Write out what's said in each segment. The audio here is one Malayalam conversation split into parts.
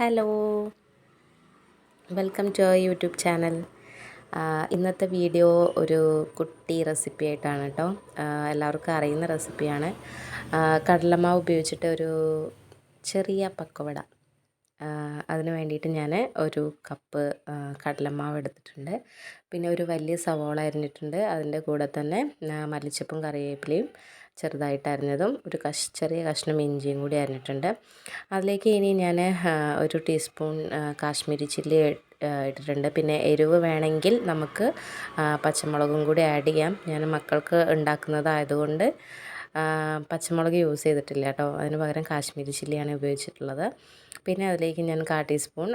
Hello. Welcome to YouTube channel. ഇന്നത്തെ വീഡിയോ ഒരു കുട്ടി റെസിപ്പി ആയിട്ടാണ് കേട്ടോ. എല്ലാവർക്കും അറിയുന്ന റെസിപ്പിയാണ്. കടലമാവ് ഉപയോഗിച്ചിട്ട് ഒരു ചെറിയ പക്കവട. അതിന് വേണ്ടിയിട്ട് ഞാൻ ഒരു കപ്പ് കടലമാവ് എടുത്തിട്ടുണ്ട്. പിന്നെ ഒരു വലിയ സവോള അരിഞ്ഞിട്ടുണ്ട്. അതിന്റെ കൂടെ തന്നെ മല്ലിച്ചപ്പും കറിവേപ്പിലയും ചെറുതായിട്ട് അരിഞ്ഞതും ഒരു കഷ് ചെറിയ കഷ്ണം ഇഞ്ചിയും കൂടി അരിഞ്ഞിട്ടുണ്ട്. അതിലേക്ക് ഇനി ഞാൻ ഒരു ടീസ്പൂൺ കാശ്മീരി ചില്ലി ഇട്ടിട്ടുണ്ട്. പിന്നെ എരിവ് വേണമെങ്കിൽ നമുക്ക് പച്ചമുളകും കൂടി ആഡ് ചെയ്യാം. ഞാൻ മക്കൾക്ക് ഉണ്ടാക്കുന്നതായതുകൊണ്ട് പച്ചമുളക് യൂസ് ചെയ്തിട്ടില്ല കേട്ടോ. അതിന് പകരം കാശ്മീരി ചില്ലിയാണ് ഉപയോഗിച്ചിട്ടുള്ളത്. പിന്നെ അതിലേക്ക് ഞാൻ കാ ടീസ്പൂൺ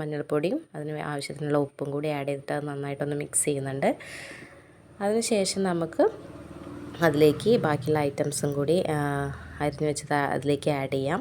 മഞ്ഞൾപ്പൊടിയും അതിന് ആവശ്യത്തിനുള്ള ഉപ്പും കൂടി ആഡ് ചെയ്തിട്ട് അത് നന്നായിട്ടൊന്ന് മിക്സ് ചെയ്യുന്നുണ്ട്. അതിനുശേഷം നമുക്ക് അതിലേക്ക് ബാക്കിയുള്ള ഐറ്റംസും കൂടി അരിഞ്ഞു വെച്ചത് അതിലേക്ക് ആഡ് ചെയ്യാം.